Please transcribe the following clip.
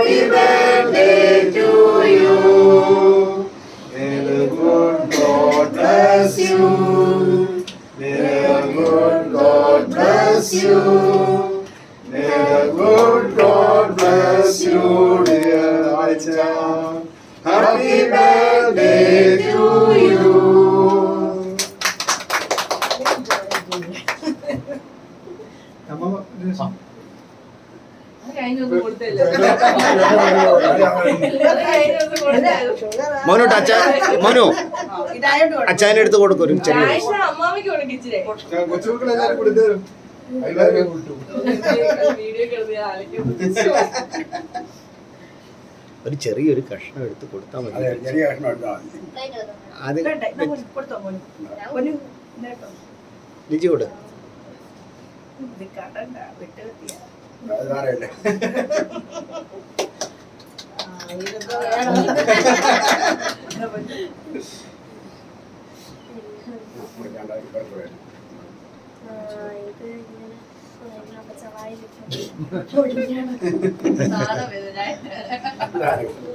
Happy birthday to you. May the good God bless you. May the good God bless you. May the good God bless you, dear Aja. Happy birthday to you. Tama ba? മോനു അച്ഛ മോനു അച്ചായന്റെ അടുത്ത് കൊടുക്കും ഒരു ചെറിയ ഒരു ചെറിയൊരു കഷ്ണം എടുത്ത് കൊടുത്താൽ മതി ചെറിയ കഷ്ണം എടുത്താൽ മതി ലിജി കൊടു ഇത് കടണ്ട വിട്ട്. ഇത് ഇങ്ങനെ